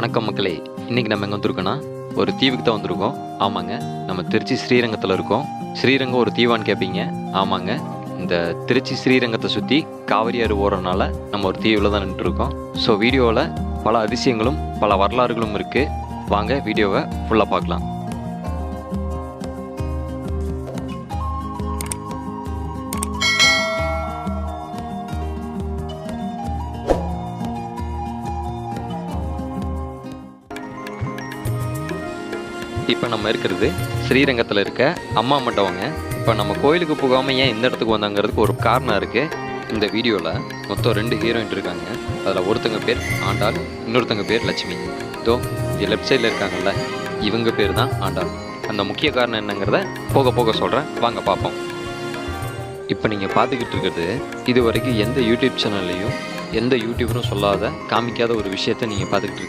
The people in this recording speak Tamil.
வணக்கம் மக்களே. இன்னைக்கு நம்ம எங்கே வந்திருக்கோன்னா ஒரு தீவுக்கு தான் வந்திருக்கோம். ஆமாங்க நம்ம திருச்சி ஸ்ரீரங்கத்தில் இருக்கோம். ஸ்ரீரங்கம் ஒரு தீவான்னு கேட்பீங்க ஆமாங்க இந்த திருச்சி ஸ்ரீரங்கத்தை சுற்றி காவிரி ஆறு ஓடுறதுனால நம்ம ஒரு தீவில் தான் நின்றுருக்கோம். ஸோ வீடியோவில் பல அதிசயங்களும் பல வரலாறுகளும் இருக்குது வாங்க வீடியோவை ஃபுல்லாக பார்க்கலாம். இப்போ நம்ம இருக்கிறது ஸ்ரீரங்கத்தில் இருக்க அம்மா மண்டபங்க. இப்போ நம்ம கோயிலுக்கு போகாமல் ஏன் இந்த இடத்துக்கு வந்தாங்கிறதுக்கு ஒரு காரணம் இருக்குது இந்த வீடியோவில் மொத்தம் ரெண்டு ஹீரோயின் இருக்காங்க. அதில் ஒருத்தங்க பேர் ஆண்டாள் இன்னொருத்தங்க பேர் லட்சுமி. இதோ இது லெஃப்ட் சைடில் இருக்காங்கல்ல இவங்க பேர் தான் ஆண்டாள். அந்த முக்கிய காரணம் என்னங்கிறத போக போக சொல்கிறேன் வாங்க பார்ப்போம். இப்போ நீங்கள் பார்த்துக்கிட்டு இருக்கிறது இது வரைக்கும் எந்த யூடியூப் சேனல்லையும் எந்த யூடியூபரும் சொல்லாத காமிக்காத ஒரு விஷயத்தை நீங்கள் பார்த்துக்கிட்டு